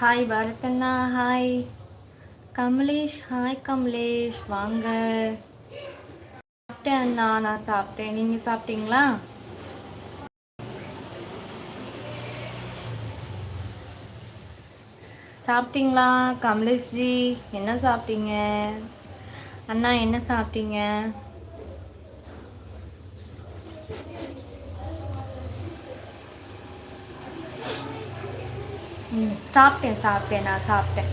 Hi பரதண்ணா hi Kamalesh hi Kamalesh வாங்க. சாப்பிட்டேன் அண்ணா. நான் சாப்பிட்டேன். நீங்கள் சாப்பிட்டீங்களா? சாப்பிட்டீங்களா கமலேஷ்ஜி? என்ன சாப்பிட்டீங்க? அண்ணா என்ன சாப்பிட்டீங்க? ம். சாப்பிட்டேன் சாப்பிட்டேன் நான் சாப்பிட்டேன்.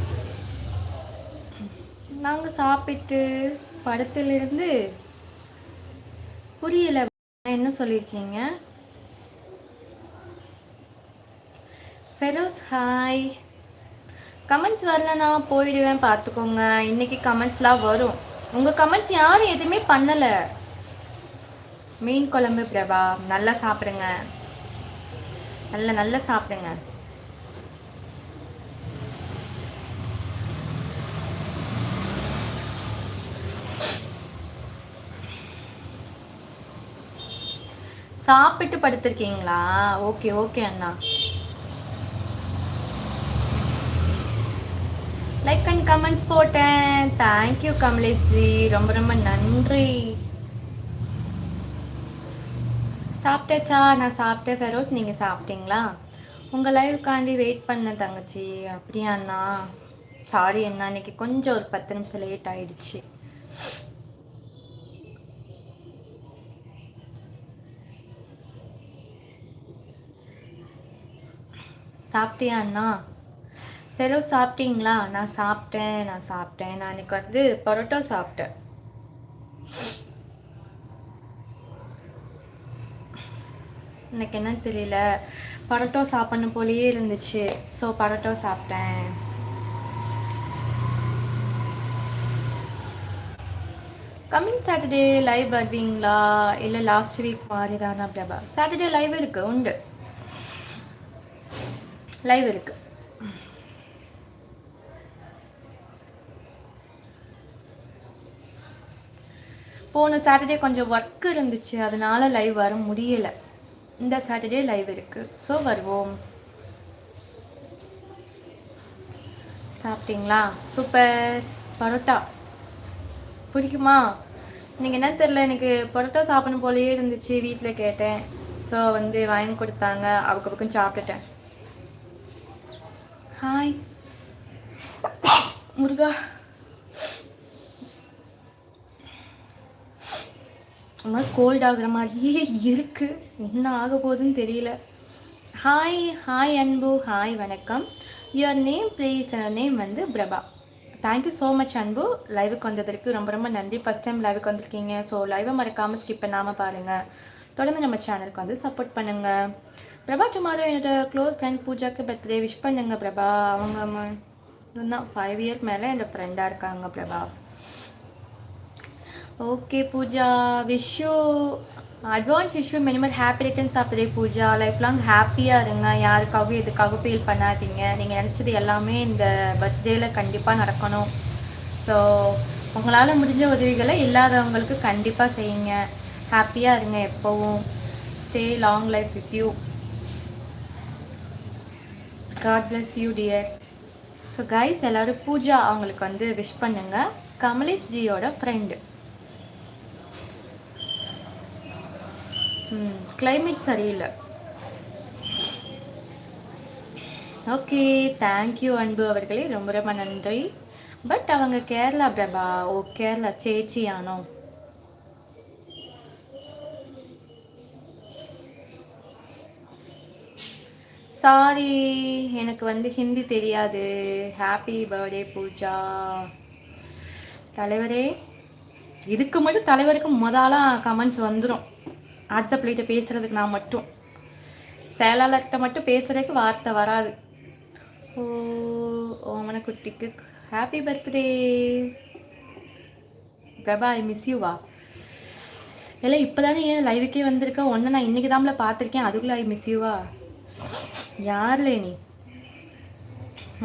நாங்கள் சாப்பிட்டு படத்துலேருந்து புரியலை. என்ன சொல்லியிருக்கீங்க? ஃபெரோஸ் ஹாய் கமெண்ட்ஸ் வரலனா போயிடுவேன் பார்த்துக்கோங்க. இன்னைக்கு கமெண்ட்ஸ்லாம் வரும். உங்கள் கமெண்ட்ஸ் யாரும் எதுவுமே பண்ணலை. மீன் குழம்பு பிரபா நல்லா சாப்பிடுங்க. நல்ல நல்லா சாப்பிடுங்க. சாப்பிட்டு படுத்திருக்கீங்களா? ஓகே ஓகே அண்ணா. லைக் அண்ட் கமெண்ட்ஸ் போட்டேன். Thank you Kamaleshji. ரொம்ப ரொம்ப நன்றி. சாப்பிட்டாச்சா? நான் சாப்பிட்டேன் ஃபெரோஸ். நீங்கள் சாப்பிட்டீங்களா? உங்கள் லைவுக்காண்டி வெயிட் பண்ண தங்கச்சி. அப்படியா அண்ணா? சாரி அண்ணா. இன்னைக்கு கொஞ்சம் ஒரு பத்து நிமிஷம் லேட் ஆயிடுச்சு. சாப்பிட்டியா அண்ணா ஹலோ சாப்பிட்டீங்களா? நான் சாப்பிட்டேன் நான் சாப்பிட்டேன். நான் இன்னைக்கு வந்து பரோட்டா சாப்பிட்டேன். எனக்கு என்ன தெரியல. பரோட்டா சாப்பிடணும் போலயே இருந்துச்சு. ஸோ பரோட்டா சாப்பிட்டேன். கம்மிங் சாட்டர்டே லைவ் வருவீங்களா? இல்லை லாஸ்ட் வீக் மாதிரி தானா பிரபா சாட்டர்டே லைவ் இருக்குது உண்டு. லைவ் இருக்கு. போன சாட்டர்டே கொஞ்சம் ஒர்க் இருந்துச்சு. அதனால லைவ் வர முடியல. இந்த சாட்டர்டே லைவ் இருக்கு. ஸோ வருவோம். சாப்பிட்டீங்களா? சூப்பர் பரோட்டா. பிடிக்குமா? நீங்கள் என்ன தெரில எனக்கு பரோட்டா சாப்பிடணும் போலயே இருந்துச்சு. வீட்டில் கேட்டேன். ஸோ வந்து வாங்கி கொடுத்தாங்க. அவக்கு பக்கம் சாப்பிட்டுட்டேன். ஹாய் முருகா. ஒரு மாதிரி கோல்ட் ஆகுற மாதிரியே இருக்குது என்ன ஆக போகுதுன்னு தெரியல. ஹாய் ஹாய் அன்பு ஹாய் வணக்கம். யுவர் நேம் ப்ளீஸ் நேம் வந்து பிரபா. தேங்க்யூ ஸோ மச் அன்பு. லைவுக்கு வந்ததற்கு ரொம்ப ரொம்ப நன்றி. ஃபஸ்ட் டைம் லைவுக்கு வந்திருக்கீங்க. ஸோ லைவை மறக்காமல் ஸ்கிப் பண்ணாமல் பாருங்கள் தொடர்ந்து நம்ம சேனலுக்கு வந்து சப்போர்ட் பண்ணுங்கள் பிரபா டுமாரோ என்னோட க்ளோஸ் ஃப்ரெண்ட் பூஜாக்கு பர்த்டே விஷ் பண்ணுங்க பிரபா. அவங்க தான் ஃபைவ் இயர்ஸ் மேலே என்னோட ஃப்ரெண்டாக இருக்காங்க Prabha. Okay Pooja wish you advance issue minimum happy returns of day Pooja. Life long ஹாப்பியாக இருங்க. யாருக்காகவும் எதுக்காகவும் ஃபீல் பண்ணாதீங்க. நீங்கள் நினச்சது எல்லாமே இந்த பர்த்டேயில் கண்டிப்பாக நடக்கணும். ஸோ உங்களால் முடிஞ்ச உதவிகளை இல்லாதவங்களுக்கு கண்டிப்பாக செய்யுங்க. ஹாப்பியாக இருங்க எப்போவும். Stay long life with you God bless you dear so guys எல்லோரும் பூஜா அவங்களுக்கு வந்து விஷ் பண்ணுங்க. கமலேஷ் ஜியோட ஃப்ரெண்டு ம் கிளைமேட் சரியில்லை. ஓகே தேங்க்யூ அன்பு அவர்களே. ரொம்ப ரொம்ப நன்றி. பட் அவங்க கேரளா பிரபா ஓ கேரளா சேச்சியானோ? சாரி எனக்கு வந்து ஹிந்தி தெரியாது. Happy birthday Pooja. தலைவரே இதுக்கு மட்டும் தலைவருக்கு முதலாக கமெண்ட்ஸ் வந்துடும் அடுத்த பிள்ளைகிட்ட பேசுகிறதுக்கு நான் மட்டும். செயலாளர்கிட்ட மட்டும் பேசுகிறதுக்கு வார்த்தை வராது. ஓ ஓமன குட்டிக்கு happy birthday Prabha I miss you வா. இல்லை இப்போ தானே ஏன் லைவுக்கே வந்திருக்க. ஒன்று நான் இன்றைக்கி தான்ல பார்த்துருக்கேன். அதுக்குள்ளே ஐ மிஸ் யூவா யார்லே நீ?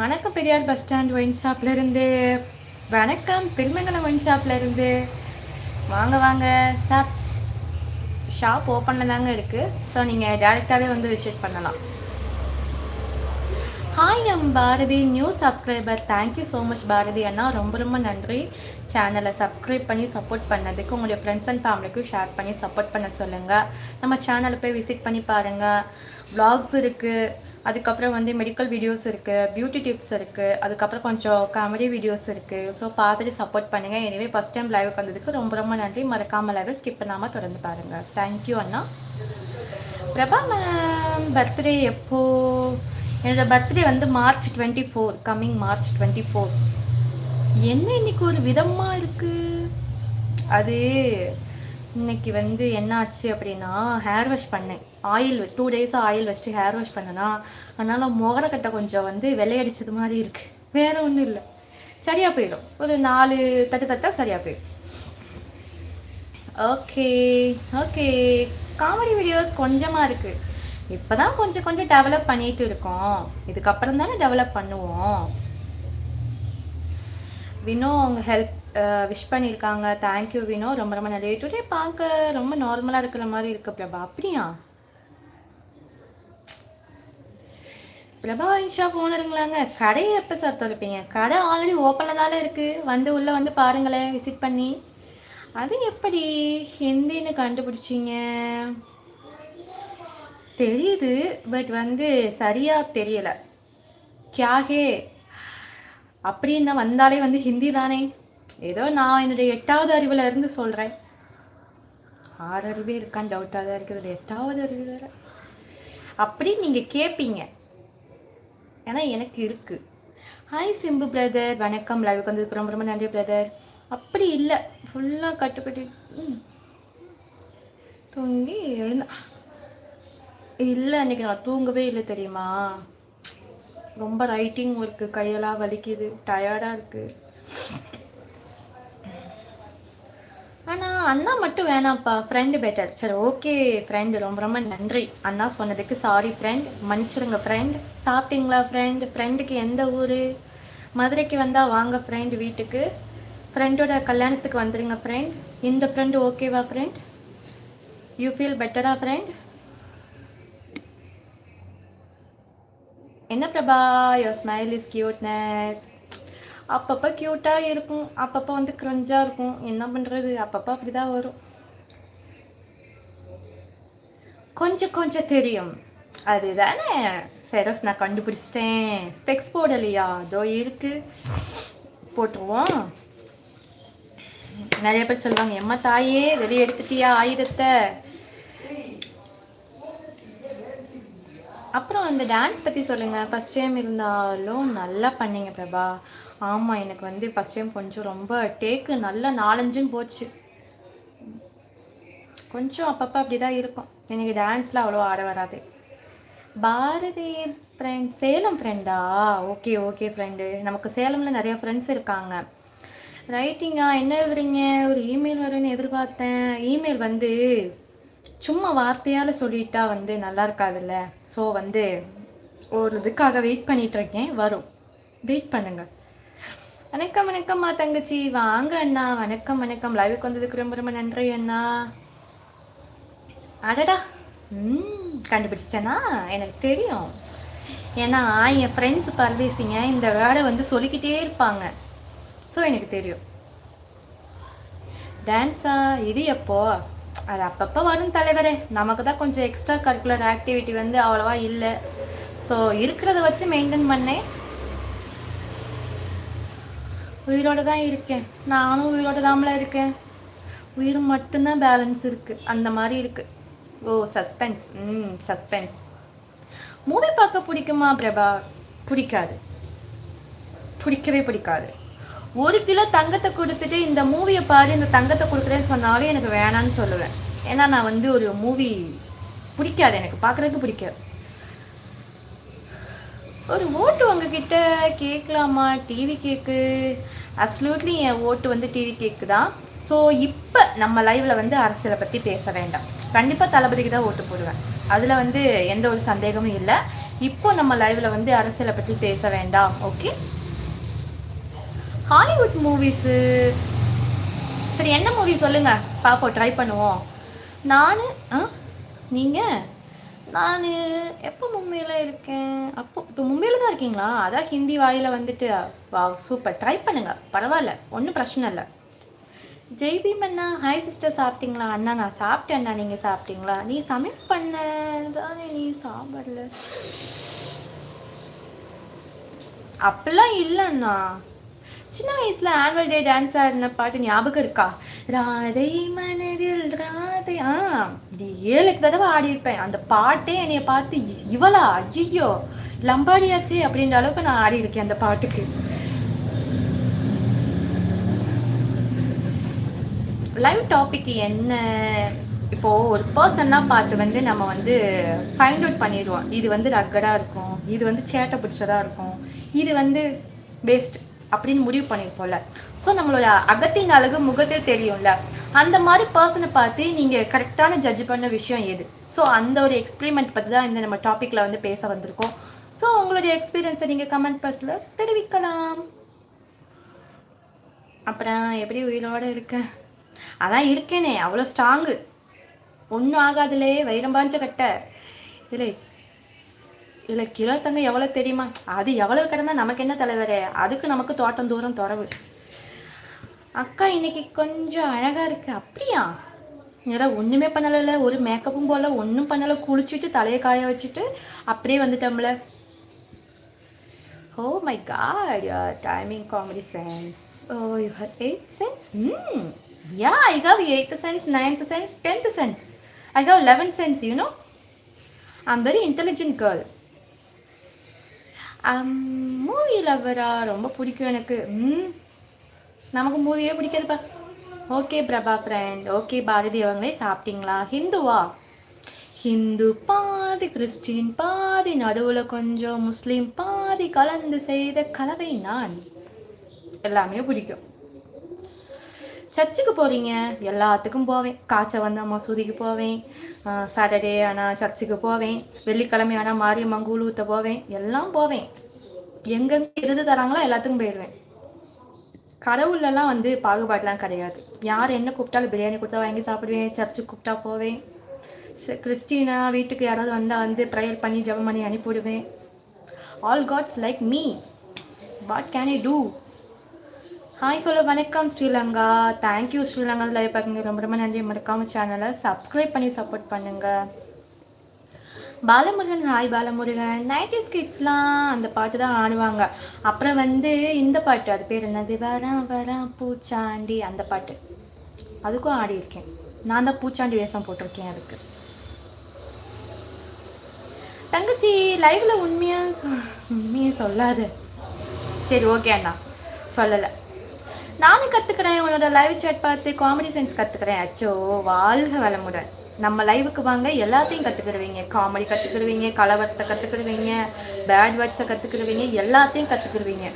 வணக்கம் பெரியார் பஸ் ஸ்டாண்ட் ஒயின் ஷாப்லேருந்து வணக்கம் பெருமங்கலம் ஒயின் ஷாப்லேருந்து வாங்க வாங்க. ஷாப் ஷாப் ஓப்பனில் தாங்க இருக்குது ஸோ நீங்கள் டேரெக்டாகவே வந்து விசிட் பண்ணலாம். Hi M Bharathi new subscriber thank you so much Bharathi அண்ணா. ரொம்ப ரொம்ப நன்றி. சேனலை சப்ஸ்கிரைப் பண்ணி சப்போர்ட் பண்ணதுக்கு உங்களுடைய ஃப்ரெண்ட்ஸ் அண்ட் ஃபேமிலிக்கும் ஷேர் பண்ணி சப்போர்ட் பண்ண சொல்லுங்கள் நம்ம சேனலை போய் விசிட் பண்ணி பாருங்கள் வ்ளாக்ஸ் இருக்குது அதுக்கப்புறம் வந்து மெடிக்கல் வீடியோஸ் இருக்குது பியூட்டி டிப்ஸ் இருக்குது அதுக்கப்புறம் கொஞ்சம் காமெடி வீடியோஸ் இருக்குது ஸோ பார்த்துட்டு சப்போர்ட் பண்ணுங்கள் எனவே ஃபஸ்ட் டைம் லைவுக்கு வந்ததுக்கு ரொம்ப ரொம்ப நன்றி. மறக்காமல் லைவை ஸ்கிப் பண்ணாமல் தொடர்ந்து பாருங்கள் தேங்க்யூ அண்ணா. பிரபா மேம் பர்த்டே எப்போது என்னோட பர்த்டே வந்து March twenty four coming March twenty four. என்ன இன்னைக்கு ஒரு விதமாக இருக்குது அது இன்னைக்கு வந்து என்ன ஆச்சு அப்படின்னா ஹேர் வாஷ் பண்ணேன். ஆயில் டூ டேஸாக ஆயில் வச்சுட்டு ஹேர் வாஷ் பண்ணனா அதனால் முகரக்கட்டை கொஞ்சம் வந்து விளையடிச்சது மாதிரி இருக்குது வேற ஒன்றும் இல்லை. சரியாக போயிடும். ஒரு நாலு தட்டு தட்டா சரியாக போயிடும். ஓகே ஓகே காமெடி வீடியோஸ் கொஞ்சமாக இருக்குது இப்போ தான் கொஞ்சம் கொஞ்சம் டெவலப் பண்ணிட்டு இருக்கோம். இதுக்கப்புறம் தானே டெவலப் பண்ணுவோம். வினோ அவங்க ஹெல்ப் விஷ் பண்ணியிருக்காங்க. Thank you Vino. ரொம்ப ரொம்ப நிறைய டுடே பார்க்க ரொம்ப நார்மலாக இருக்கிற மாதிரி இருக்கு பிரபா. அப்படியா? பிரபா இன்ஷா ஓனருங்களாங்க கடையை எப்போ சார் திறப்பீங்க? கடை ஆல்ரெடி ஓப்பனில் தானே இருக்குது வந்து உள்ளே வந்து பாருங்களேன். விசிட் பண்ணி. அது எப்படி? ஹிந்தின்னு கண்டுபிடிச்சிங்க. தெரியுது பட் வந்து சரியாக தெரியலை. கியாகே அப்படின்னா அப்படின்னு வந்தாலே வந்து ஹிந்தி தானே? ஏதோ நான் என்னுடைய எட்டாவது அறிவில் இருந்து சொல்கிறேன் ஆறு அறிவே இருக்கான்னு டவுட்டாக தான் இருக்குது. எட்டாவது அறிவு வேறு. அப்படி நீங்கள் கேட்பீங்க ஏன்னா எனக்கு இருக்குது ஹாய் சிம்பு பிரதர் வணக்கம். லைவுக்கு வந்ததுக்கு ரொம்ப ரொம்ப நன்றி பிரதர் அப்படி இல்லை. ஃபுல்லாக கட்டுக்கட்டி ம். தூங்கி எழுந்தா இல்லை அன்றைக்கி நான் தூங்கவே இல்லை தெரியுமா? ரொம்ப ரைட்டிங் ஒர்க்கு கையெல்லாம் வலிக்குது டயர்டாக இருக்குது ஆனால் அண்ணா மட்டும் வேணாம்ப்பா ஃப்ரெண்டு பெட்டர் சரி ஓகே ஃப்ரெண்டு ரொம்ப ரொம்ப நன்றி. அண்ணா சொன்னதுக்கு சாரி ஃப்ரெண்ட் மன்னிச்சிருங்க ஃப்ரெண்ட் சாப்பிட்டீங்களா ஃப்ரெண்ட் ஃப்ரெண்டுக்கு எந்த ஊர்? மதுரைக்கு வந்தால் வாங்க ஃப்ரெண்ட் வீட்டுக்கு. ஃப்ரெண்டோட கல்யாணத்துக்கு வந்துடுங்க ஃப்ரெண்ட் இந்த ஃப்ரெண்டு ஓகேவா ஃப்ரெண்ட் யூ ஃபீல் பெட்டரா ஃப்ரெண்ட் என்ன Prabha your smile is cuteness அப்பப்போ க்யூட்டாக இருக்கும். அப்பப்போ வந்து க்ரஞ்சாக இருக்கும். என்ன பண்ணுறது அப்பப்போ அப்படி தான் வரும். கொஞ்சம் கொஞ்சம் தெரியும். அதுதானே? ஃபெரோஸ் நான் கண்டுபிடிச்சிட்டேன். ஸ்பெக்ஸ் போடலையா? அதோ இருக்கு. போட்டுருவோம். நிறைய பேர் சொல்லுவாங்க எம்மா தாயே வெளியே எடுத்துட்டியா ஆயிரத்தை அப்புறம் அந்த டான்ஸ் பற்றி சொல்லுங்கள் ஃபஸ்ட் டைம் இருந்தாலும் நல்லா பண்ணீங்க பிரபா. ஆமாம் எனக்கு வந்து ஃபஸ்ட் டைம் கொஞ்சம் ரொம்ப டேக்கு நல்லா நாலஞ்சுன்னு போச்சு. கொஞ்சம் அப்பப்போ அப்படி தான் இருக்கும். எனக்கு டான்ஸ்லாம் அவ்வளோ ஆட வராது. பாரதி ஃப்ரெண்ட் சேலம் ஃப்ரெண்டா ஓகே ஓகே ஃப்ரெண்டு நமக்கு சேலமில் நிறைய ஃப்ரெண்ட்ஸ் இருக்காங்க. ரைட்டிங்கா என்ன எழுதுறீங்க? ஒரு இமெயில் வரும்னு எதிர்பார்த்தேன். இமெயில் வந்து சும்மா வார்த்தையால் சொல்லிட்டா வந்து நல்லா இருக்காதுல்ல? ஸோ வந்து ஒரு இதுக்காக வெயிட் பண்ணிட்டு இருக்கேன் வரும். வெயிட் பண்ணுங்க. வணக்கம் வணக்கம்மா தங்கச்சி. வாங்க அண்ணா. வணக்கம் வணக்கம். லைவுக்கு வந்ததுக்கு ரொம்ப ரொம்ப நன்றி அண்ணா. அடடா. ம் கண்டுபிடிச்சிட்டேனா? எனக்கு தெரியும். ஏன்னா என் ஃப்ரெண்ட்ஸ் பர்வேசிங்க இந்த வேர்டை வந்து சொல்லிக்கிட்டே இருப்பாங்க. ஸோ எனக்கு தெரியும். டான்ஸா இது எப்போ? அது அப்பப்போ வரும் தலைவரே. நமக்கு தான் கொஞ்சம் எக்ஸ்ட்ரா கரிக்குலர் ஆக்டிவிட்டி வந்து அவ்வளோவா இல்லை. ஸோ இருக்கிறத வச்சு மெயின்டைன் பண்ணேன் உயிரோட தான் இருக்கேன். நானும் உயிரோடு தாமல இருக்கேன். உயிர் மட்டும்தான் பேலன்ஸ் இருக்குது அந்த மாதிரி இருக்குது ஓ சஸ்பென்ஸ் ம் சஸ்பென்ஸ் மூவி பார்க்க பிடிக்குமா பிரபா? பிடிக்காது. பிடிக்கவே பிடிக்காது. ஒரு கிலோ தங்கத்தை கொடுத்துட்டு இந்த மூவியை பாரு இந்த தங்கத்தை கொடுக்குறேன்னு சொன்னாலும் எனக்கு வேணான்னு சொல்லுவேன். ஏன்னா நான் வந்து ஒரு மூவி பிடிக்காது. எனக்கு பார்க்குறதுக்கு பிடிக்காது. ஒரு ஓட்டு உங்ககிட்ட கேட்கலாமா? டிவி கேக்கு. அப்சல்யூட்லி என் ஓட்டு வந்து டிவி கேக்கு தான். ஸோ இப்போ நம்ம லைவில் வந்து அரசியலை பற்றி பேச வேண்டாம். கண்டிப்பாக தளபதிக்கு தான் ஓட்டு போடுவேன். அதில் வந்து எந்த ஒரு சந்தேகமும் இல்லை. இப்போ நம்ம லைவில் வந்து அரசியலை பற்றி பேச வேண்டாம். ஓகே ஹாலிவுட் மூவிஸு சரி என்ன மூவி சொல்லுங்கள் பார்ப்போம் ட்ரை பண்ணுவோம். நான் ஆ? நீங்கள் நான் எப்போ மும்பையில் இருக்கேன்? அப்போ இப்போ மும்பையில் தான் இருக்கீங்களா? அதான் ஹிந்தி வாயில் வந்துட்டு வா சூப்பர். ட்ரை பண்ணுங்கள் பரவாயில்ல ஒன்றும் பிரச்சனை இல்லை. ஜெய்பீம் அண்ணா ஹாய் சிஸ்டர் சாப்பிட்டீங்களா? அண்ணா நான் சாப்பிட்டேன் அண்ணா நீங்கள் சாப்பிட்டீங்களா? நீ சமையல் பண்ண தானே நீ சாப்பிடல. அப்படிலாம் இல்லைண்ணா சின்ன வயசில் ஆனுவல் டே டான்ஸ் ஆடின பாட்டு ஞாபகம் இருக்கா? ராதை மனதில் ராதை. ஆ இது ஏழு தடவை ஆடியிருப்பேன். அந்த பாட்டே என்னைய பார்த்து இவளா? ஐயோ லம்பாடியாச்சு அப்படின்ற அளவுக்கு நான் ஆடியிருக்கேன் அந்த பாட்டுக்கு. லைவ் டாபிக் என்ன? இப்போ ஒரு பர்சன்னா பார்த்து வந்து நம்ம வந்து ஃபைண்ட் அவுட் பண்ணிடுவோம். இது வந்து ரக்கடாக இருக்கும். இது வந்து சேட்டை பிடிச்சதா இருக்கும். இது வந்து பெஸ்ட் அப்படின்னு முடிவு பண்ணியிருப்போம்ல ஸோ நம்மளோட அகத்தின் அழகு முகத்தில் தெரியும்ல. அந்த மாதிரி பர்சனை பார்த்து நீங்கள் கரெக்டான ஜட்ஜ் பண்ண விஷயம் எது? ஸோ அந்த ஒரு எக்ஸ்பெரிமெண்ட் பற்றி தான் இந்த நம்ம டாப்பிக்கில் வந்து பேச வந்திருக்கோம். ஸோ உங்களுடைய எக்ஸ்பீரியன்ஸை நீங்கள் கமெண்ட் பாக்ஸில் தெரிவிக்கலாம். அப்புறம் எப்படி உயிரோட இருக்கேன் அதான் இருக்கேனே அவ்வளோ ஸ்ட்ராங்கு ஒன்றும் ஆகாதுலே வைரம் பாஞ்ச இல்லை இல்லை கிலோ தங்க எவ்வளோ தெரியுமா? அது எவ்வளவு கிடந்தா நமக்கு என்ன தலைவரே? அதுக்கு நமக்கு தோட்டம் தூரம் துறவு. அக்கா இன்னைக்கு கொஞ்சம் அழகாக இருக்கு. அப்படியா? ஏதோ ஒன்றுமே பண்ணலைல்ல ஒரு மேக்கப்பும் போல ஒன்றும் பண்ணலை. குளிச்சுட்டு தலையை காய வச்சுட்டு அப்படியே வந்துட்டோம்ல. ஓ my god your timing comedy sense oh you have sense hmm yeah I have eighth sense ninth sense tenth sense I have eleventh sense you know I am very intelligent girl movie லவ்வரா ரொம்ப பிடிக்கும் எனக்கு. ம் நமக்கு மூவியே பிடிக்காதுப்பா. Okay Prabha friend okay Bharathi அவங்களே சாப்பிட்டீங்களா? ஹிந்துவா? ஹிந்து பாதி Christian பாதி நடுவில் கொஞ்சம் முஸ்லீம் பாதி கலந்து செய்த கலவை நான். எல்லாமே பிடிக்கும். சர்ச்சுக்கு போகிறீங்க எல்லாத்துக்கும் போவேன். காய்ச்சல் வந்தால் மசூதிக்கு போவேன். சாட்டர்டே ஆனால் சர்ச்சுக்கு போவேன். வெள்ளிக்கிழமை ஆனால் மாரியம்மன் கூழ் ஊற்ற போவேன். எல்லாம் போவேன். எங்கெங்கே எது தராங்களோ எல்லாத்துக்கும் போயிடுவேன். கடவுள்லலாம் வந்து பாகுபாடுலாம் கிடையாது. யார் என்ன கூப்பிட்டாலும் பிரியாணி கொடுத்தா வாங்கி சாப்பிடுவேன். சர்ச்சுக்கு கூப்பிட்டா போவேன். கிறிஸ்டினா வீட்டுக்கு யாராவது வந்தால் வந்து ப்ரேயர் பண்ணி ஜெபம் பண்ணி அனுப்பிவிடுவேன். All gods like me what can I do hi hello வணக்கம் Sri Lanka. Thank you Sri Lanka live பார்க்குங்க ரொம்ப ரொம்ப நன்றி. மறக்காம சேனலை சப்ஸ்கிரைப் பண்ணி சப்போர்ட் பண்ணுங்கள் பாலமுருகன் ஹாய் பாலமுருகன். நைன்டிஸ் கிட்ஸ்லாம் அந்த பாட்டு தான் ஆடுவாங்க. அப்புறம் வந்து இந்த பாட்டு. அது பேர் என்னது? வரா வரா பூச்சாண்டி. அந்த பாட்டு. அதுக்கும் ஆடியிருக்கேன். நான் தான் பூச்சாண்டி வேஷம் போட்டிருக்கேன் அதுக்கு. தங்கச்சி லைவில் உண்மையாக உண்மையை சொல்லாது. சரி ஓகே அண்ணா. சொல்லலை. நானும் கற்றுக்கிறேன் உன்னோட லைவ் சேட் பார்த்து காமெடி சென்ஸ் கற்றுக்கிறேன் அச்சோ வாழ்க வளமுடன். நம்ம லைவுக்கு வாங்க எல்லாத்தையும் கற்றுக்கிடுவீங்க காமெடி கற்றுக்கிடுவீங்க கலவரத்தை கற்றுக்கிடுவீங்க பேட் வேர்ட்ஸை கற்றுக்கிடுவீங்க எல்லாத்தையும் கற்றுக்கிடுவீங்க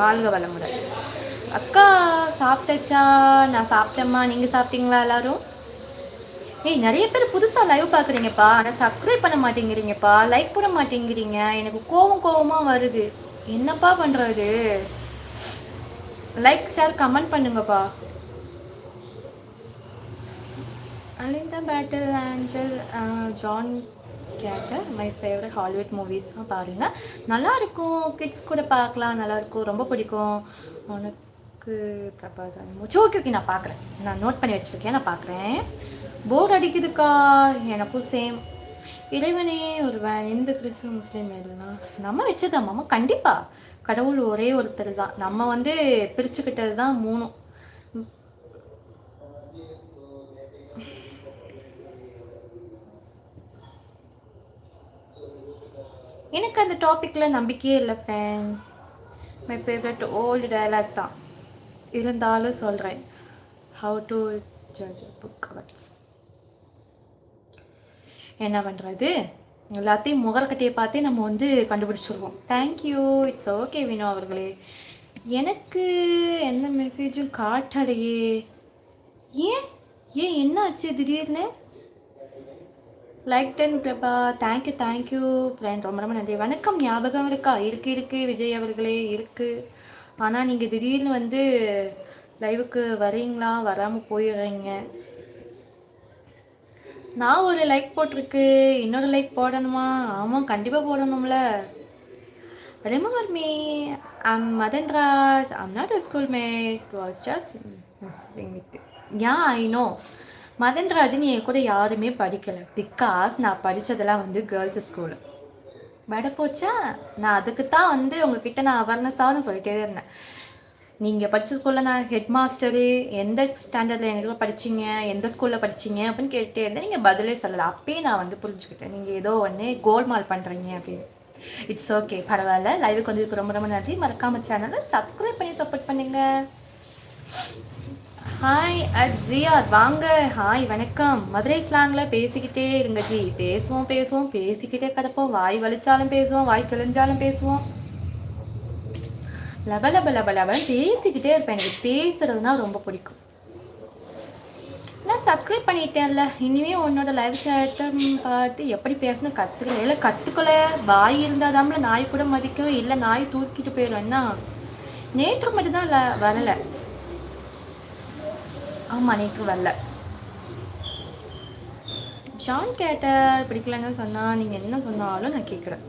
வாழ்க வளமுடன். அக்கா சாப்பிட்டச்சா? நான் சாப்பிட்டேம்மா. நீங்கள் சாப்பிட்டீங்களா எல்லாரும்? ஏய் நிறைய பேர் புதுசாக லைவ் பார்க்குறீங்கப்பா. ஆனால் சப்ஸ்கிரைப் பண்ண மாட்டேங்கிறீங்கப்பா. லைக் போட மாட்டேங்கிறீங்க. எனக்கு கோவம் கோவமாக வருது. என்னப்பா பண்ணுறது லைக் ஷேர் கமெண்ட் பண்ணுங்கப்பா. Alita battle angel John Carter my favourite Hollywood மூவிஸ்லாம் பாருங்கள் நல்லாயிருக்கும் கிட்ஸ் கூட பார்க்கலாம். நல்லாயிருக்கும் ரொம்ப பிடிக்கும். உனக்கு பிரபாதம் சரி ஓகே ஓகே நான் பார்க்குறேன் நான் நோட் பண்ணி வச்சுருக்கேன். நான் பார்க்குறேன் போர் அடிக்குதுக்கா. எனக்கும் சேம் இறைவனே ஒருவன். இந்து கிறிஸ்து முஸ்லீம் எல்லாம் நம்ம வச்சது மாமா. கண்டிப்பாக கடவுள் ஒரே ஒருத்தர் தான். நம்ம வந்து பிரிச்சுக்கிட்டது தான் மூணும் எனக்கு அந்த டாப்பிக்கில் நம்பிக்கையே இல்லை fan my favourite old dialogue தான். இருந்தாலும் சொல்கிறேன் how to judge book covers என்ன பண்ணுறது எல்லாத்தையும் முகர்கட்டையை பார்த்தே நம்ம வந்து கண்டுபிடிச்சிருவோம். Thank you it's okay Vino அவர்களே. எனக்கு எந்த மெசேஜும் காட்டலையே. ஏன்? ஏன் என்ன ஆச்சு திடீர்னு like ten Prabha thank you thank you friend ரொம்ப ரொம்ப நன்றி. வணக்கம். ஞாபகம் இருக்கா? இருக்கு இருக்கு. விஜய் அவர்களே இருக்கு. ஆனால் நீங்கள் திடீர்னு வந்து லைவுக்கு வரீங்களா? வராமல் போயிடுறீங்க. நான் ஒரு லைக் போட்டிருக்கு இன்னொரு லைக் போடணுமா? ஆமாம் கண்டிப்பாக போடணும்ல. Remember me I'm Madhanraj I'm not a school mate was just messaging with you. Yeah, I know. Madhan என் கூட யாருமே படிக்கலை. பிகாஸ் நான் படித்ததெல்லாம் வந்து கேர்ள்ஸ் ஸ்கூலு வட போச்சா? நான் அதுக்கு தான் வந்து உங்ககிட்ட நான் அவேர்னஸாக நான் சொல்லிட்டே இருந்தேன். நீங்கள் படித்த ஸ்கூலில் நான் ஹெட் மாஸ்டரு எந்த ஸ்டாண்டர்டில் எங்கள் படிச்சீங்க எந்த ஸ்கூலில் படிச்சீங்க அப்படின்னு கேட்டே இருந்தேன். நீங்கள் பதிலே சொல்லலை. அப்பயே நான் வந்து புரிஞ்சுக்கிட்டேன். நீங்கள் ஏதோ ஒன்று கோல்மால் பண்ணுறீங்க அப்படின்னு. இட்ஸ் ஓகே பரவாயில்ல. லைவுக்கு வந்ததுக்கு ரொம்ப ரொம்ப நன்றி. மறக்காம சேனலை சப்ஸ்கிரைப் பண்ணி சப்போர்ட் பண்ணுங்க. ஹாய் அட் ஜியார் வாங்க. ஹாய் வணக்கம். மதுரை ஸ்லாங்கில் பேசிக்கிட்டே இருங்க ஜி. பேசுவோம் பேசுவோம். பேசிக்கிட்டே கிடப்போம். வாய் வலிச்சாலும் பேசுவோம் வாய் கிழிஞ்சாலும் பேசுவோம். லப லப லப லபன்னு பேசிக்கிட்டே இருப்பேன். எனக்கு பேசுறதுனா ரொம்ப பிடிக்கும். நான் சப்ஸ்கிரைப் பண்ணிட்டேன்ல. இனிமே உன்னோட லைவ் சேட்டம் பார்த்து எப்படி பேசணும் கற்றுக்கல இல்லை கற்றுக்கல வாய் இருந்தால் தான்ல நாய் கூட மதிக்கும். இல்லை நாய் தூக்கிட்டு போயிடும்னா நேற்று மட்டும்தான் இல்லை வரலை. ஆமாம் நேற்று வரல. ஜான் கேட்டர் பிடிக்கலன்னு சொன்னால் நீங்கள் என்ன சொன்னாலும் நான் கேட்குறேன்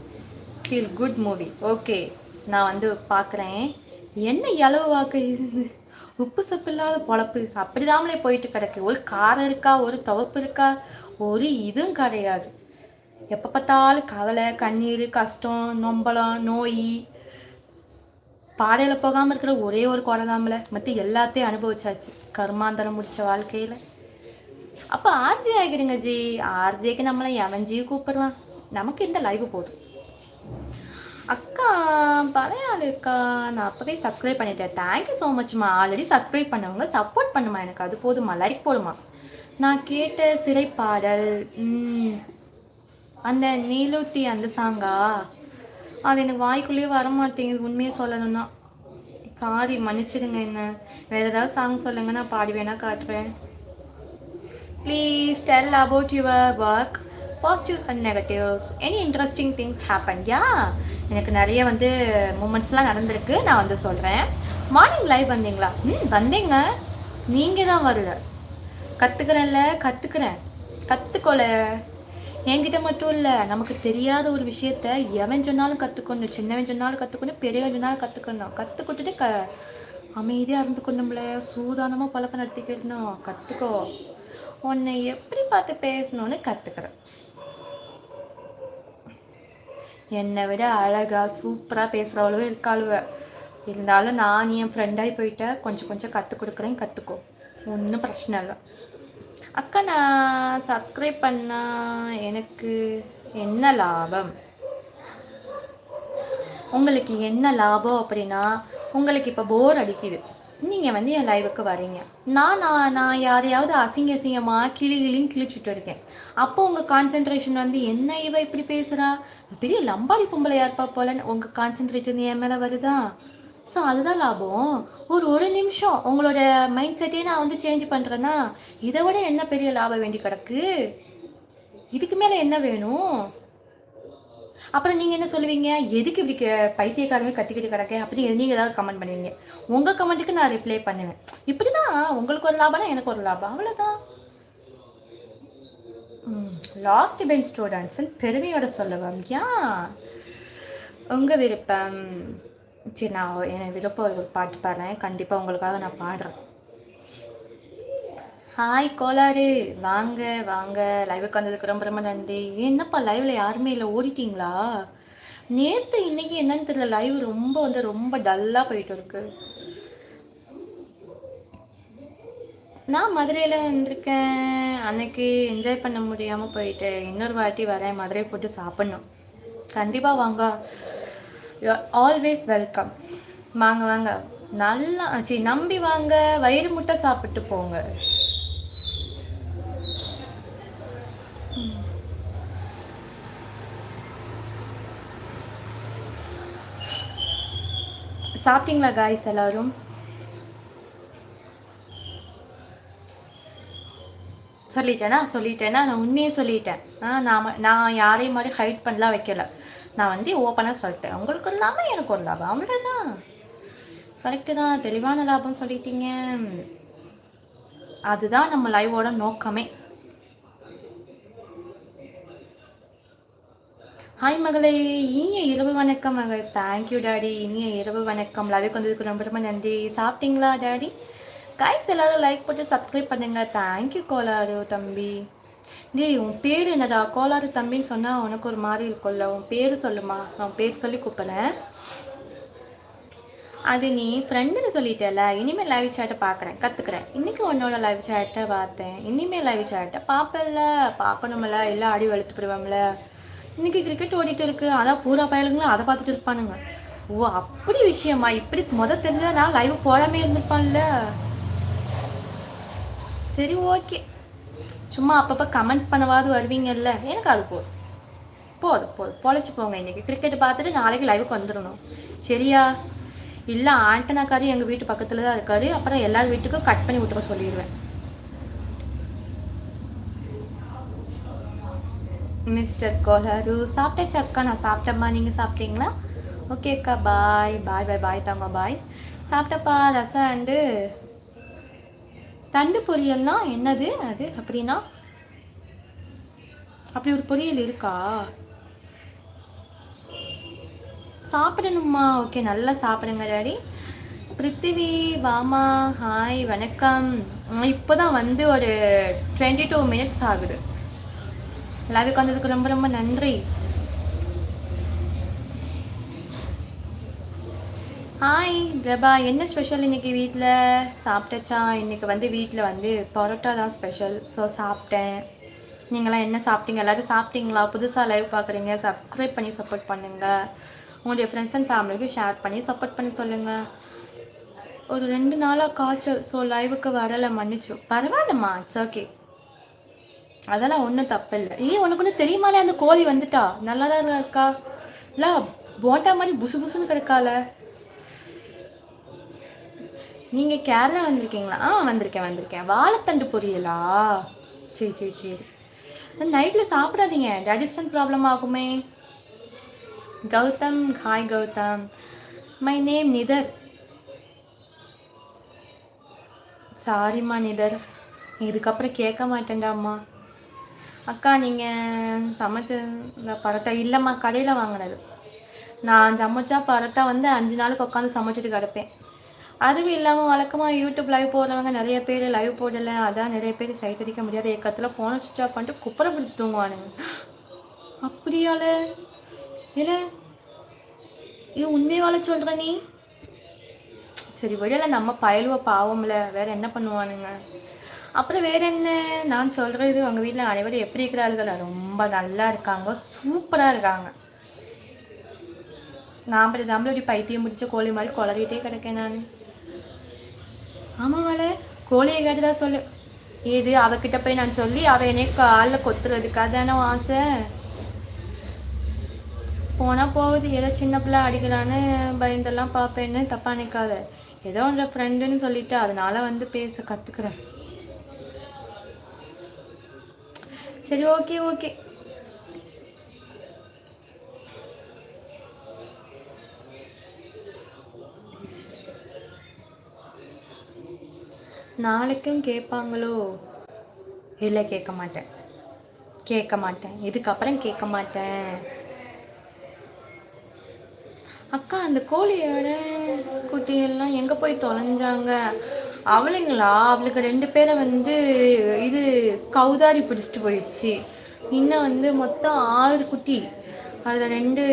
ஃபீல் குட் மூவி ஓகே நான் வந்து பார்க்குறேன் என்ன இளவு வாக்கு இது? உப்பு சப்பு இல்லாத பொழப்பு. அப்படிதாமலே போயிட்டு கிடக்கு. ஒரு காரம் இருக்கா? ஒரு துவப்பு இருக்கா? ஒரு இதுவும் கிடையாது. எப்போ பார்த்தாலும் கவலை கண்ணீர் கஷ்டம் நொம்பலம் நோய். பாடையில் போகாமல் இருக்கிற ஒரே ஒரு குழந்தாமல மற்ற எல்லாத்தையும் அனுபவிச்சாச்சு. கருமாந்தரம் முடித்த வாழ்க்கையில். அப்போ ஆர்ஜி ஆகிடுங்க ஜி. ஆர்ஜிக்கு நம்மளை எவன் ஜி கூப்பிடுறான்? நமக்கு இந்த லைவ் போதும். அக்கா பழையாளு நான் அப்போவே சப்ஸ்கிரைப் பண்ணிட்டேன். தேங்க்யூ ஸோ மச்மா ஆல்ரெடி சப்ஸ்கிரைப் பண்ணவங்க சப்போர்ட் பண்ணுமா எனக்கு? அது போதுமா லைக் போடுமா. நான் கேட்ட சிறைப்பாடல் பாடல் அந்த நீலூத்தி அந்த சாங்கா அது எனக்கு வாய்க்குள்ளேயே வர மாட்டேங்குது உண்மையை சொல்லணும்னா. சாரி மன்னிச்சிடுங்க என்ன. வேறு ஏதாவது சாங் சொல்லுங்கள் நான் பாடி வேணால் காட்டுறேன் please tell about your work positive and negatives any interesting things happen yeah எனக்கு நிறைய வந்து மூமெண்ட்ஸ்லாம் நடந்திருக்கு. நான் வந்து சொல்கிறேன் மார்னிங் லைவ் வந்தீங்களா? ம் வந்தீங்க. நீங்கள் தான் வரல. கற்றுக்கிறேன்ல கற்றுக்கிறேன் கற்றுக்கொல என்கிட்ட மட்டும் இல்லை. நமக்கு தெரியாத ஒரு விஷயத்த எவன் சொன்னாலும் கற்றுக்கணும் சின்னவன் சொன்னாலும் கற்றுக்கணும் பெரியவன் சொன்னாலும் கற்றுக்கணும் கற்றுக்கிட்டுட்டு க அமைதியாக இருந்துக்கணும்ல சூதானமாக பழக்கம் நடத்திக்கணும் கற்றுக்கோ உன்னை எப்படி பார்த்து பேசணும்னு கற்றுக்கிறேன் என்னை விட அழகாக சூப்பராக பேசுகிறவளும் இருக்காளுவ. இருந்தாலும் நான் என் ஃப்ரெண்டாகி போயிட்டேன் கொஞ்சம் கொஞ்சம் கற்றுக் கொடுக்குறேன் கற்றுக்கோ ஒன்றும் பிரச்சனை இல்லை. அக்கா நான் சப்ஸ்கிரைப் பண்ணால் எனக்கு என்ன லாபம்? உங்களுக்கு என்ன லாபம் அப்படின்னா உங்களுக்கு இப்போ போர் அடிக்குது. நீங்கள் வந்து என் லைவுக்கு வரீங்க. நான் நான் நான் யாரையாவது அசிங்க அசிங்கமாக கிளி கிளின்னு கிழிச்சுட்டு இருக்கேன். அப்போ உங்கள் கான்சென்ட்ரேஷன் வந்து என்ன இவ இப்படி பேசுகிறா பெரிய லம்பாடி பொம்பளை யார்ப்பா போலன்னு உங்கள் கான்சென்ட்ரேஷன் என் மேலே வருதா? ஸோ அதுதான் லாபம். ஒரு ஒரு நிமிஷம் உங்களோட மைண்ட் செட்டே நான் வந்து சேஞ்ச் பண்ணுறேன்னா இதை விட என்ன பெரிய லாபம் வேண்டி கிடக்கு? இதுக்கு மேலே என்ன வேணும்? அப்புறம் நீங்கள் என்ன சொல்லுவீங்க? எதுக்கு இப்படி பைத்தியக்காரமே கத்திக்கிட்டு கிடக்க? அப்படின்னு நீங்கள் ஏதாவது கமெண்ட் பண்ணுவீங்க. உங்கள் கமெண்ட்டுக்கு நான் ரிப்ளை பண்ணுவேன். இப்படி தான் உங்களுக்கு ஒரு லாபம்னா எனக்கு ஒரு லாபம். அவ்வளோதான் லாஸ்ட் பெஞ்ச் ஸ்டூடெண்ட்ஸ்ன்னு பெருமையோட சொல்லுவேன் யா? உங்கள் விருப்பம். சரி நான் என் விருப்பம் ஒரு பாட்டு பாடுறேன். கண்டிப்பாக உங்களுக்காக நான் பாடுறேன். ஹாய் கோலாரு வாங்க வாங்க. லைவுக்கு வந்ததுக்கு ரொம்ப ரொம்ப நன்றி. என்னப்பா லைவில் யாருமே இல்லை? ஓடிட்டீங்களா? நேற்று இன்னைக்கு என்னன்னு தெரியல. லைவ் ரொம்ப வந்து ரொம்ப டல்லாக போயிட்டு இருக்கு. நான் மதுரையில் வந்திருக்கேன். அன்னைக்கு என்ஜாய் பண்ண முடியாமல் போயிட்டேன். இன்னொரு வாட்டி வரேன். மதுரை போட்டு சாப்பிட்ணும். கண்டிப்பாக வாங்க. ஆல்வேஸ் வெல்கம் வாங்க வாங்க. நல்லா சரி நம்பி வாங்க. வயிறு முட்டை சாப்பிட்டு போங்க. சாப்பிட்டீங்களா காய்ஸ் எல்லோரும்? சொல்லிட்டேனா? சொல்லிட்டேனா? நான் உண்மையே சொல்லிட்டேன். ஆ நான் நான் யாரையும் மாதிரி ஹைட் பண்ணலாம் வைக்கல. நான் வந்து ஓப்பனாக சொல்லிட்டேன். உங்களுக்கு இல்லாமல் லாபம் எனக்கு ஒரு லாபம். அவ்வளோதான் கரெக்டு தான். தெளிவான லாபம் சொல்லிட்டீங்க. அதுதான் நம்ம லைவோட நோக்கமே. ஹாய் மகளே. இனிய இரவு வணக்கம் மகள். தேங்க்யூ டாடி இனிய இரவு வணக்கம். லவ்க்கு வந்ததுக்கு ரொம்ப ரொம்ப நன்றி. சாப்பிட்டீங்களா டாடி கைஸ் எல்லாரும் லைக் போட்டு சப்ஸ்கிரைப் பண்ணுங்க. தேங்க்யூ கோலாரு தம்பி. டேய் உன் பேர் என்னடா? கோலாறு தம்பின்னு சொன்னால் உனக்கு ஒரு மாதிரி இருக்கும்ல. உன் பேர் சொல்லுமா? உன் பேர் சொல்லி கூப்பிட்றேன். அது நீ ஃப்ரெண்டுன்னு சொல்லிட்டல இனிமேல் லைவ் சேட்டை பார்க்குறேன் கற்றுக்குறேன் இன்றைக்கி உன்னோட லைவ் சேட்டை பார்த்தேன். இனிமேல் லைவ் சேட்டை பார்ப்பல பார்க்கணுமில்ல எல்லாம் அடி வெளுத்துக்கிடுவோம்ல இன்றைக்கி கிரிக்கெட் ஓடிட்டு இருக்கு. அதான் பூரா பயலுங்களும் அதை பார்த்துட்டு இருப்பானுங்க. ஓ அப்படி விஷயமா? இப்படி மொதல் தெரிஞ்சதா நான் லைவ் போடாமே இருந்திருப்பான்ல. சரி ஓகே. சும்மா அப்பப்போ கமெண்ட்ஸ் பண்ணவாது வருவீங்கல்ல. எனக்கு அது போதும். போதும் போதும். பொழைச்சி போங்க. இன்றைக்கி கிரிக்கெட் பார்த்துட்டு நாளைக்கு லைவுக்கு வந்துடணும். சரியா? இல்லை ஆண்டனாக்காரி எங்கள் வீட்டு பக்கத்தில் தான் இருக்காரு. அப்புறம் எல்லார் வீட்டுக்கும் கட் பண்ணி விட்டுக்க சொல்லிடுவேன் மிஸ்டர் கோலாரு சாப்பிட்டேன் அக்கா நான் சாப்பிட்டேம்மா. நீங்கள் சாப்பிட்டீங்களா? ஓகே அக்கா பாய் பாய் பாய் பாய் தாங்க பாய் சாப்பிட்டப்பா ரசம் அண்டு தண்டு பொரியல்னா என்னது அது? அப்படின்னா? அப்படி ஒரு பொரியல் இருக்கா? சாப்பிடணுமா ஓகே நல்லா சாப்பிடுங்க டாடி பிருத்திவி வாமா ஹாய் வணக்கம். இப்போ தான் வந்து ஒரு டுவெண்ட்டி டூ மினிட்ஸ் ஆகுது. லைவுக்கு வந்ததுக்கு ரொம்ப ரொம்ப நன்றி. ஹாய் பிரபா. என்ன ஸ்பெஷல் இன்னைக்கு வீட்டில் சாப்பிட்டச்சா? இன்னைக்கு வந்து வீட்டில் வந்து பரோட்டா தான் ஸ்பெஷல் ஸோ சாப்பிட்டேன். நீங்களாம் என்ன சாப்பிட்டீங்க? எல்லோரும் சாப்பிட்டீங்களா? புதுசாக லைவ் பார்க்குறீங்க. சப்ஸ்கிரைப் பண்ணி சப்போர்ட் பண்ணுங்கள் உங்களுடைய ஃப்ரெண்ட்ஸ் அண்ட் ஃபேமிலிக்கு ஷேர் பண்ணி சப்போர்ட் பண்ணி சொல்லுங்கள் ஒரு ரெண்டு நாளாக காய்ச்சல். ஸோ லைவுக்கு வரலை. மன்னிச்சு. பரவாயில்லம்மா. இட்ஸ் ஓகே அதெல்லாம் ஒன்றும் தப்பு இல்லை ஏ உனக்கு ஒன்று தெரியுமாலே அந்த கோழி வந்துட்டா? நல்லா தான் இருக்கா? இல்லை போட்டா மாதிரி புசு புசுன்னு கிடக்கால. நீங்கள் கேரளா வந்திருக்கீங்களா? ஆ வந்திருக்கேன் வந்திருக்கேன். வாழைத்தண்டு பொரியலா? சரி சரி சரி. நைட்டில் சாப்பிடாதீங்க. டைஜஸ்டன் ப்ராப்ளம் ஆகுமே. Gautham hi Gautham. My name Nithar. சாரிம்மா நிதர். இதுக்கப்புறம் கேட்க மாட்டேன்டாம்மா அக்கா நீங்கள் சமைச்ச பரோட்டா இல்லைம்மா கடையில் வாங்கினது. நான் சமைச்சா பரோட்டா வந்து அஞ்சு நாளுக்கு உட்காந்து சமைச்சிட்டு கிடப்பேன். அதுவும் இல்லாமல் வழக்கமாக யூடியூப் லைவ் போடுறவங்க நிறைய பேர் லைவ் போடலை. அதான் நிறைய பேர் சைத்தடிக்க முடியாத ஏக்கத்தில் போன சுவிச் ஆஃப் பண்ணிட்டு குப்பரை பிடிச்சி தூங்குவானுங்க. அப்படியால இல்லை இது உண்மையால சொல்கிற நீ? சரி வழியில் நம்ம பயலுவை பாவம்ல. வேறு என்ன பண்ணுவானுங்க? அப்புறம் வேற என்ன? நான் சொல்கிறது உங்கள் வீட்டில் அனைவரும் எப்படி இருக்கிறார்கள் ரொம்ப நல்லா இருக்காங்க. சூப்பராக இருக்காங்க. நான் அப்படி நம்மள பைத்தியம் பிடிச்ச கோழி மாதிரி குளறிட்டே கிடக்கேன் நான். ஆமாம் வேலை கோழியை கேட்டுதான் சொல்லு. இது அவகிட்ட போய் நான் சொல்லி அவ என்னை காலில் கொத்துறதுக்கு அதானே ஆசை. போனால் போகுது. ஏதோ சின்ன பிள்ளை அடிக்கலான்னு பயந்தெல்லாம் பார்ப்பேன்னு தப்பாக நினைக்காத. ஏதோ உன்ற ஃப்ரெண்டுன்னு சொல்லிட்டு அதனால வந்து பேச கற்றுக்குறேன் சரி ஓகே ஓகே நாளைக்கும் கேட்பாங்களோ? இல்லை கேட்க மாட்டேன். கேட்க மாட்டேன். இதுக்கப்புறம் கேட்க மாட்டேன். அக்கா அந்த கோழியோட குட்டியெல்லாம் எங்கே போய் தொலைஞ்சாங்க? அவளுங்களா? அவளுக்கு ரெண்டு பேரை வந்து இது கௌதாரி பிடிச்சிட்டு போயிடுச்சு. இன்னும் வந்து மொத்தம் ஆறு குட்டி. அதில் ரெண்டு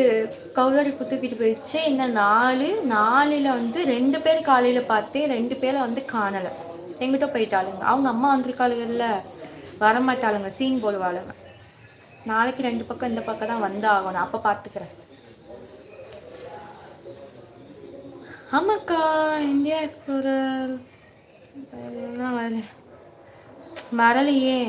கௌதாரி குத்துக்கிட்டு போயிடுச்சு. இன்னும் நாலு நாலில் வந்து ரெண்டு பேர் காலையில் பார்த்தேன் ரெண்டு பேரை வந்து காணலை. எங்கிட்ட போயிட்டாளுங்க. அவங்க அம்மா வந்திருக்காளுங்கல்ல? வரமாட்டாளுங்க. சீன் போடுவாளுங்க. நாளைக்கு ரெண்டு பக்கம் இந்த பக்கம் தான் வந்து ஆகணும். அப்போ பார்த்துக்கிறேன் ஆமாக்கா இந்தியா எக்ஸ்ப்ளோரர் வரலையே